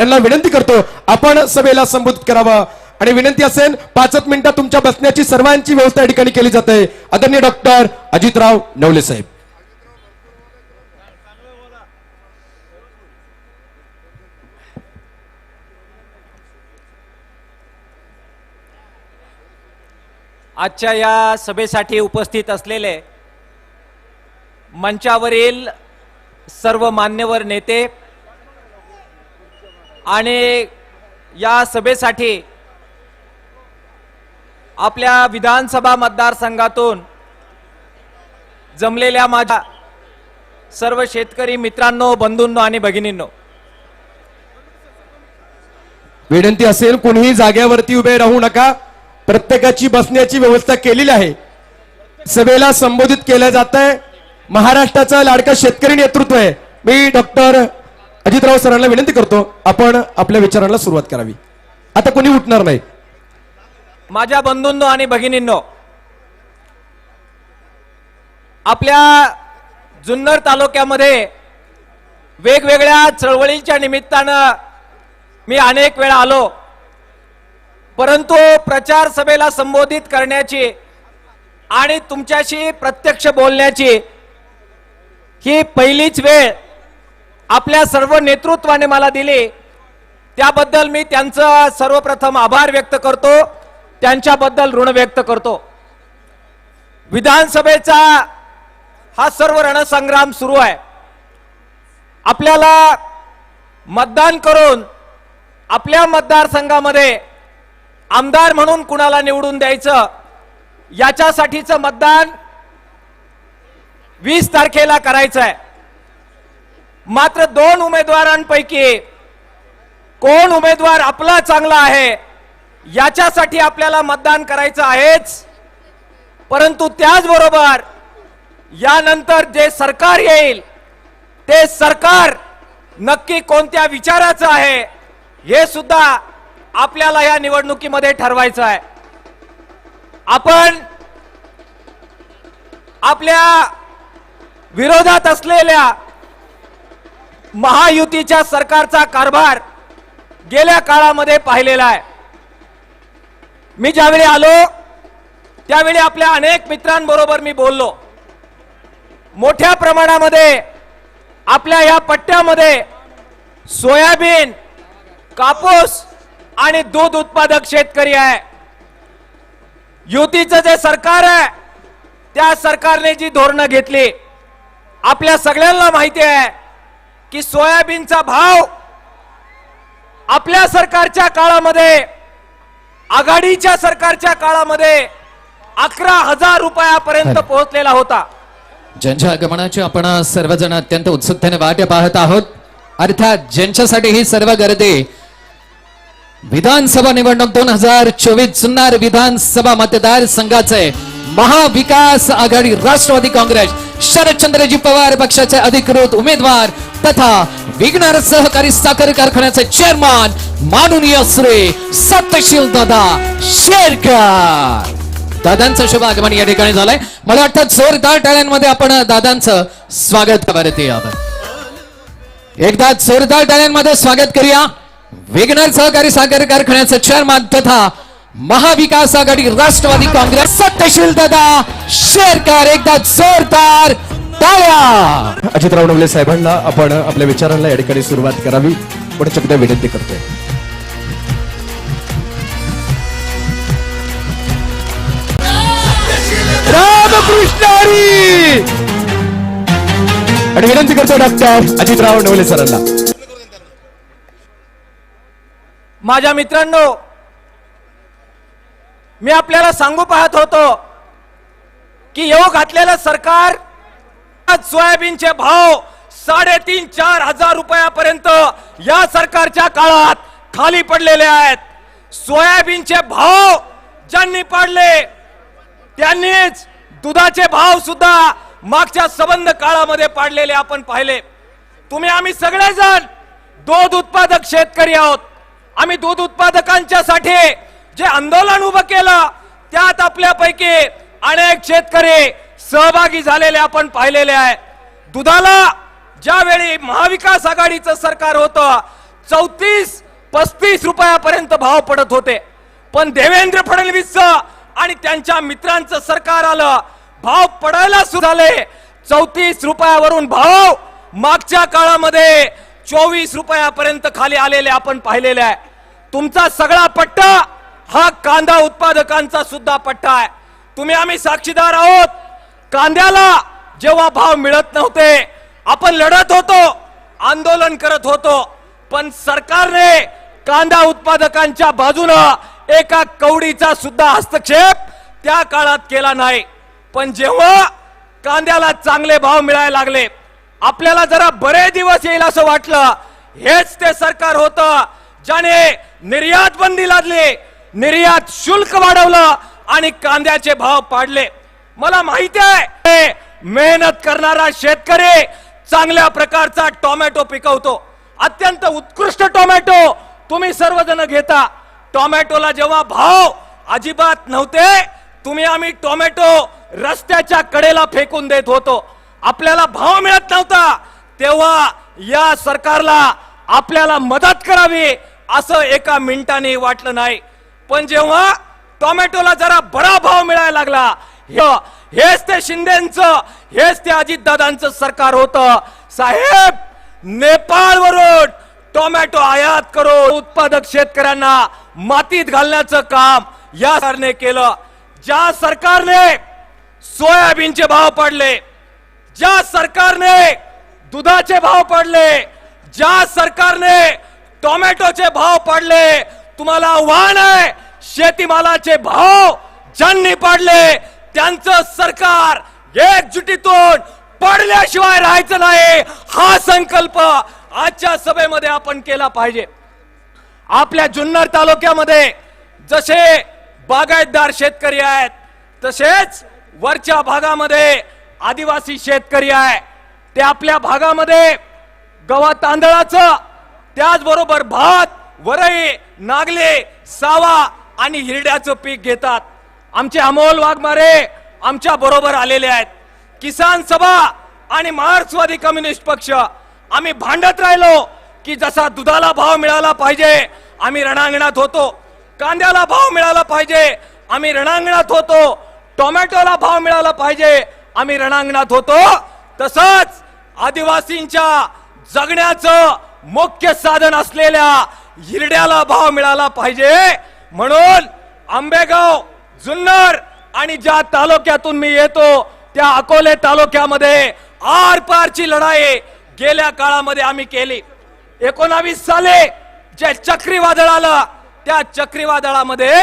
यांना विनंती करतो आपण सभेला संबोधित करावं. आणि विनंती असेल पाचच मिनिटात तुमच्या बसण्याची सर्वांची व्यवस्था या ठिकाणी केली जाते. आदरणीय डॉक्टर अजितराव नवले साहेब. आजच्या या सभेसाठी उपस्थित असलेले मंचावरील सर्व मान्यवर नेते आणि या सभेसाठी आपल्या विधानसभा मतदारसंघातून जमलेल्या माझ्या सर्व शेतकरी मित्रांनो बंधूंनो आणि भगिनींनो विनंती असेल कोणीही जागेवरती उभे राहू नका. प्रत्येकाची बसण्याची व्यवस्था केलेली आहे. सभेला संबोधित केलं जात आहे महाराष्ट्राचा लाडका शेतकरी नेतृत्व आहे. मी डॉक्टर अजितराव सरांना विनंती करतो आपण आपल्या विचारांना सुरुवात करावी. आता कोणी उठणार नाही? माझ्या बंधूंनो आणि भगिनींनो आपल्या जुन्नर तालुक्यामध्ये वेगवेगळ्या चळवळीच्या निमित्तानं मी अनेक वेळा आलो. परंतु प्रचार सभेला संबोधित करण्याची आणि तुमच्याशी प्रत्यक्ष बोलण्याची ही पहिलीच वेळ आपल्या सर्व नेतृत्वाने मला दिले. त्याबद्दल मी त्यांचं सर्वप्रथम आभार व्यक्त करतो. त्यांच्याबद्दल ऋण व्यक्त करतो. विधानसभेचा हा सर्व रणसंग्राम सुरू आहे. आपल्याला मतदान करून आपल्या मतदारसंघामध्ये आमदार म्हणून कुणाला निवडून द्यायचं याच्यासाठीचं मतदान वीस तारखेला करायचं आहे. मात्र दोन उमेदवारांपैकी कोण उमेदवार आपला चांगला आहे याच्यासाठी आपल्याला मतदान करायचं आहेच. परंतु त्याचबरोबर यानंतर जे सरकार येईल ते सरकार नक्की कोणत्या विचाराचं आहे हे सुद्धा आपल्याला या निवडणुकीमध्ये ठरवायचं आहे. आपण आपल्या विरोधात असलेल्या महायुतीच्या सरकारचा कारभार गेल्या काळामध्ये पाहिलेला आहे. मी ज्यावेळी आलो त्यावेळी आपल्या अनेक मित्रांबरोबर मी बोललो. मोठ्या प्रमाणामध्ये आपल्या या पट्ट्यामध्ये सोयाबीन कापूस आणि दूध उत्पादक शेतकरी आहे. युतीचं जे सरकार आहे त्या सरकारने जी धोरणं घेतली आपल्या सगळ्यांना माहिती आहे की सोयाबीनचा भाव आपल्या सरकारच्या काळामध्ये आघाडीच्या सरकारच्या काळामध्ये अकरा हजार रुपयापर्यंत पोहोचलेला होता. ज्यांच्या आगमनाची आपण सर्वजण अत्यंत उत्सुकतेने वाट पाहत आहोत. अर्थात ज्यांच्यासाठी ही सर्व गर्दी विधानसभा निवडणूक दोन हजार चोवीस जुन्नर विधानसभा मतदार संघाचे महाविकास आघाडी राष्ट्रवादी काँग्रेस शरदचंद्रजी पवार पक्षाचे अधिकृत उमेदवार तथा विघ्नर सहकारी साखर कारखान्याचे चेअरमन माननीय श्री सत्यशील दादा शेरकर. दादांचं शुभ आगमन या ठिकाणी झालंय. मला वाटतं जोरदार टाळ्यांमध्ये आपण दादांचं स्वागत करते आपण एकदा जोरदार टाळ्यांमध्ये स्वागत करूया. वेगनर सहकारी साखर कारखान्याचं चेअरमन तथा महाविकास आघाडी राष्ट्रवादी काँग्रेस सत्यशील दादा शेरकर. एकदा जोरदार टाळ्या अजितराव नवले साहेबांना आपण आपल्या विचारांना या ठिकाणी सुरुवात करावी. पुढच्या एकदा विनंती करतोय. रामकृष्ण आणि विनंती करतो डॉक्टर अजितराव नवले सरांना. माझ्या मित्रांनो मी आपल्याला सांगू पाहत होतो की येऊ घातलेलं सरकार सोयाबीनचे भाव साडेतीन चार हजार रुपयापर्यंत या सरकारच्या काळात खाली पडलेले आहेत. सोयाबीनचे भाव ज्यांनी पाडले त्यांनीच दुधाचे भाव सुद्धा मागच्या संबंध काळामध्ये पाडलेले आपण पाहिले. तुम्ही आम्ही सगळेजण दूध उत्पादक शेतकरी आहोत. आम्ही दूध उत्पादकांच्या साठी जे आंदोलन उभं केलं त्यात आपल्यापैकी अनेक शेतकरी सहभागी झालेले आपण पाहिलेले आहे. दुधाला ज्यावेळी महाविकास आघाडीचं सरकार होतं चौतीस पस्तीस रुपयापर्यंत भाव पडत होते. पण देवेंद्र फडणवीसचं आणि त्यांच्या मित्रांचं सरकार आलं भाव पडायला सुरू झाले. चौतीस रुपयावरून भाव मागच्या काळामध्ये चोवीस रुपयापर्यंत खाली आलेले आपण पाहिलेले आहे. तुमचा सगळा पट्टा हा कांदा उत्पादकांचा सुद्धा पट्टा आहे. तुम्ही आम्ही साक्षीदार आहोत. कांद्याला जेव्हा भाव मिळत नव्हते आपण लढत होतो आंदोलन करत होतो पण सरकारने कांदा उत्पादकांच्या बाजूनं एका कवडीचा सुद्धा हस्तक्षेप त्या काळात केला नाही. पण जेव्हा कांद्याला चांगले भाव मिळायला लागले आपल्याला जरा बरे दिवस येईल असं वाटलं. हेच ते सरकार होतं ज्याने निर्यात बंदी लादली निर्यात शुल्क वाढवलं आणि कांद्याचे भाव पाडले. मला माहिती आहे. मेहनत करणारा शेतकरी चांगल्या प्रकारचा टोमॅटो पिकवतो. अत्यंत उत्कृष्ट टोमॅटो तुम्ही सर्वजण घेता. टोमॅटोला जेव्हा भाव अजिबात नव्हते तुम्ही आम्ही टोमॅटो रस्त्याच्या कडेला फेकून देत होतो. आपल्याला भाव मिळत नव्हता. तेव्हा या सरकारला आपल्याला मदत करावी असं एका मिनिटाने वाटलं नाही. पण जेव्हा टोमॅटोला जरा बरा भाव मिळायला लागला हेच ते शिंदेचं हेच ते अजितदादांचं सरकार होतं. साहेब नेपाळवरून टोमॅटो आयात करून उत्पादक शेतकऱ्यांना मातीत घालण्याचं काम या सरकारने केलं. ज्या सरकारने सोयाबीनचे भाव पडले ज्या सरकारने दुधाचे भाव पडले ज्या सरकारने टोमॅटोचे भाव पडले तुम्हाला आव्हान आहे शेतीमालाचे भाव ज्यांनी पडले त्यांचं सरकार एकजुटीतून पडल्याशिवाय राहायचं नाही. हा संकल्प आजच्या सभेमध्ये आपण केला पाहिजे. आपल्या जुन्नर तालुक्यामध्ये जसे बागायतदार शेतकरी आहेत तसेच वरच्या भागामध्ये आदिवासी शेतकरी आहे. ते आपल्या भागामध्ये गव्हा तांदळाचं त्याचबरोबर भात वरई नागले सावा आणि हिरड्याचं पीक घेतात. आमचे अमोल वाघमारे आमच्या बरोबर आलेले आहेत. किसान सभा आणि मार्क्सवादी कम्युनिस्ट पक्ष. आम्ही भांडत राहिलो की जसा दुधाला भाव मिळाला पाहिजे आम्ही रणांगणात होतो. कांद्याला भाव मिळाला पाहिजे आम्ही रणांगणात होतो. टोमॅटोला भाव मिळाला पाहिजे आम्ही रणांगणात होतो. तसंच आदिवासींच्या जगण्याचं मुख्य साधन असलेल्या हिरड्याला भाव मिळाला पाहिजे. म्हणून आंबेगाव जुन्नर आणि ज्या तालुक्यातून मी येतो त्या अकोले तालुक्यामध्ये आर पारची लढाई गेल्या काळामध्ये आम्ही केली. एकोणावीस साले जे चक्रीवादळ आलं त्या चक्रीवादळामध्ये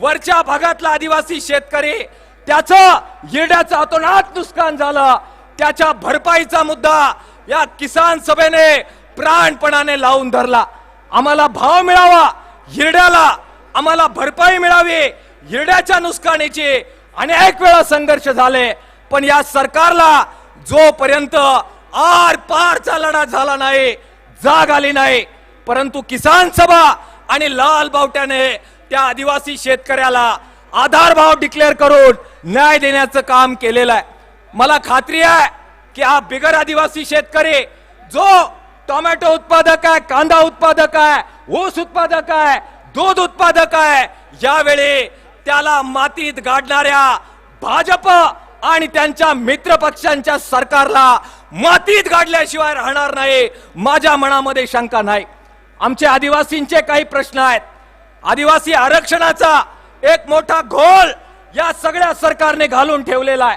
वरच्या भागातला आदिवासी शेतकरी त्याचं हिरड्याचं अतोनात नुकसान झालं. त्याच्या भरपाईचा मुद्दा या किसान सभेने प्राणपणाने लावून धरला. आम्हाला भाव मिळावा हिरड्याला आम्हाला भरपाई मिळावी हिरड्याच्या नुकसानीचे अनेक वेळा संघर्ष झाले पण या सरकारला जोपर्यंत आर पारचा लढा झाला नाही जाग आली नाही परंतु किसान सभा आणि लाल बावट्याने त्या आदिवासी शेतकऱ्याला आधार भाव डिक्लेअर करून न्याय देण्याचं काम केलेलं आहे. मला खात्री आहे की हा बिगर आदिवासी शेतकरी जो टोमॅटो उत्पादक आहे कांदा उत्पादक आहे ऊस उत्पादक आहे दूध उत्पादक आहे यावेळी त्याला मातीत गाडणाऱ्या भाजप आणि त्यांच्या मित्र पक्षांच्या सरकारला मातीत गाडल्याशिवाय राहणार नाही माझ्या मनामध्ये शंका नाही. आमचे आदिवासींचे काही प्रश्न आहेत. आदिवासी आरक्षणाचा एक मोठा घोल या सगळ्या सरकारने घालून ठेवलेला आहे.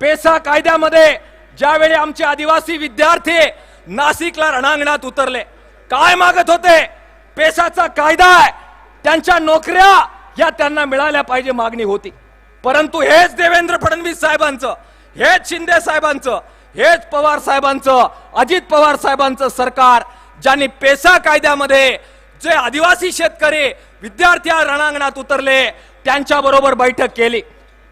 पेसा कायद्यामध्ये ज्यावेळी आमचे आदिवासी विद्यार्थी नाशिकला रणांगणात उतरले काय मागत होते? पेसाचा कायदा आहे. त्यांच्या नोकऱ्या या त्यांना मिळाल्या पाहिजे मागणी होती. परंतु हेच देवेंद्र फडणवीस साहेबांचं हेच शिंदे साहेबांचं हेच पवार साहेबांचं अजित पवार साहेबांचं सरकार ज्यांनी पेसा कायद्यामध्ये जे आदिवासी शेतकरी विद्यार्थी रणांगणात उतरले त्यांच्या बरोबर बैठक केली.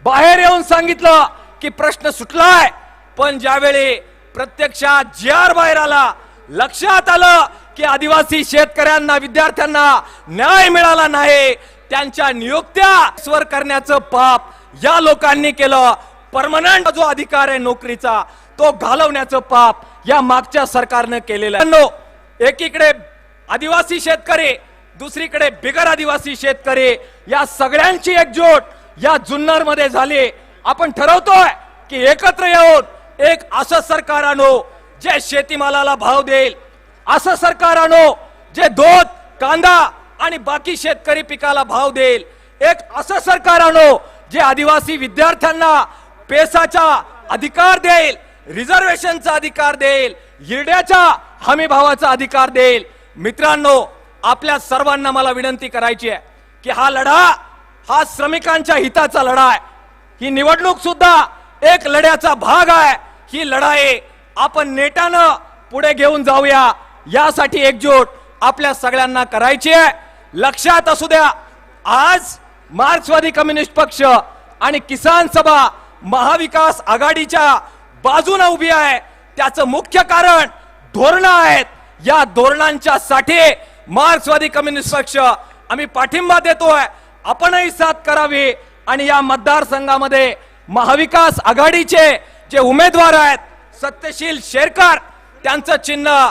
बाहेर येऊन सांगितलं की प्रश्न सुटलाय पण ज्यावेळी प्रत्यक्षात जी आर बाहेर आला लक्षात आलं की आदिवासी शेतकऱ्यांना विद्यार्थ्यांना न्याय मिळाला नाही त्यांच्या नियुक्त्या स्वर करण्याचं पाप या लोकांनी केलं. परमनंट जो अधिकार आहे नोकरीचा तो घालवण्याचं पाप या मागच्या सरकारनं केलेलं आहे. एकीकडे आदिवासी शेतकरी दुसरीकडे बिगर आदिवासी शेतकरी या सगळ्यांची एकजूट या जुन्नरमध्ये झाली. आपण ठरवतोय की एकत्र येऊन एक असं सरकार आणू जे शेतीमालाला भाव देईल असं सरकार आणू जे दूध कांदा आणि बाकी शेतकरी पिकाला भाव देईल. एक असं सरकार आणो जे आदिवासी विद्यार्थ्यांना पेसाचा अधिकार देईल रिझर्वेशनचा अधिकार देईल हिरड्याच्या हमी भावाचा अधिकार देईल. मित्रांनो आपल्या सर्वांना मला विनंती करायची आहे की हा लढा हा श्रमिकांच्या हिताचा लढा आहे. ही निवडणूक सुद्धा एक लढ्याचा भाग आहे. ही लढाई आपण नेटानं पुढे घेऊन जाऊया. यासाठी एकजूट आपल्या सगळ्यांना करायची आहे. लक्षात असू द्या आज मार्क्सवादी कम्युनिस्ट पक्ष आणि किसान सभा महाविकास आघाडीच्या बाजूने उभी आहे. त्याचं मुख्य कारण धोरणं आहेत. या धोरणांच्या साठी मार्क्सवादी कम्युनिस्ट पक्ष आम्ही पाठिंबा देतोय. आपणही साथ करावी आणि या मतदारसंघामध्ये महाविकास आघाडीचे जे उमेदवार आहेत सत्यशील शेरकर त्यांचं चिन्ह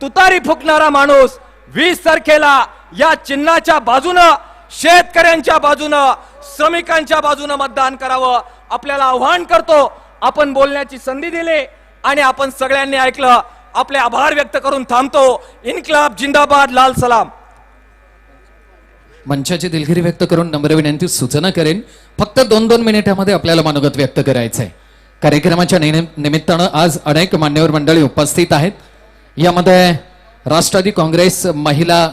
तुतारी फुकणारा माणूस वीस तारखेला या चिन्हाच्या बाजूनं शेतकऱ्यांच्या बाजूनं श्रमिकांच्या बाजूनं मतदान करावं. आपल्याला आव्हान करतो. आपण बोलण्याची संधी दिली आणि आपण सगळ्यांनी ऐकलं. आपले आभार व्यक्त करून थांबतो. इन्कलाब जिंदाबाद लाल सलाम. मंचाची दिलगिरी व्यक्त करून नम्र विनंती सूचना करेन. फक्त दोन दोन मिनिटामध्ये आपल्याला मनोगत व्यक्त करायचंय. कार्यक्रमाच्या निमित्तानं आज अनेक मान्यवर मंडळी उपस्थित आहेत. यामध्ये राष्ट्रवादी काँग्रेस महिला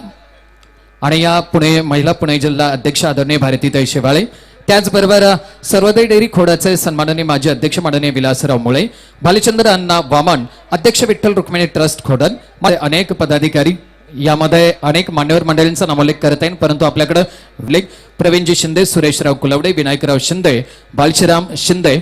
आणि या पुणे महिला पुणे जिल्हा अध्यक्ष आदरणीय भारतीताई शेवाळे. त्याचबरोबर सर्वोदय डेअरी खोडाचे सन्माननीय माजी अध्यक्ष माननीय विलासराव मुळे भालचंद्र अण्णा वामन अध्यक्ष विठ्ठल रुक्मिणी ट्रस्ट खोडन माझे अनेक पदाधिकारी यामध्ये अनेक मान्यवर मंडळींचा नामोल्लेख करत येईल परंतु आपल्याकडे उल्लेख प्रवीणजी शिंदे सुरेशराव कुलवडे विनायकराव शिंदे बालशीराम शिंदे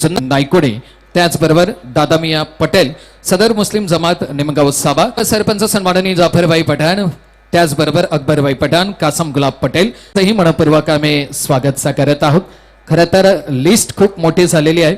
जुन्ना नायकोडे त्याचबरोबर दादामिया पटेल सदर मुस्लिम जमात निमगाव साबा सरपंच सन्माननीय जाफरभाई पठाण त्याचबरोबर अकबरबाई पठाण कासम गुलाब पटेल ही मनपूर्वक आम्ही स्वागत करत आहोत. खरं तर लिस्ट खूप मोठी झालेली आहे.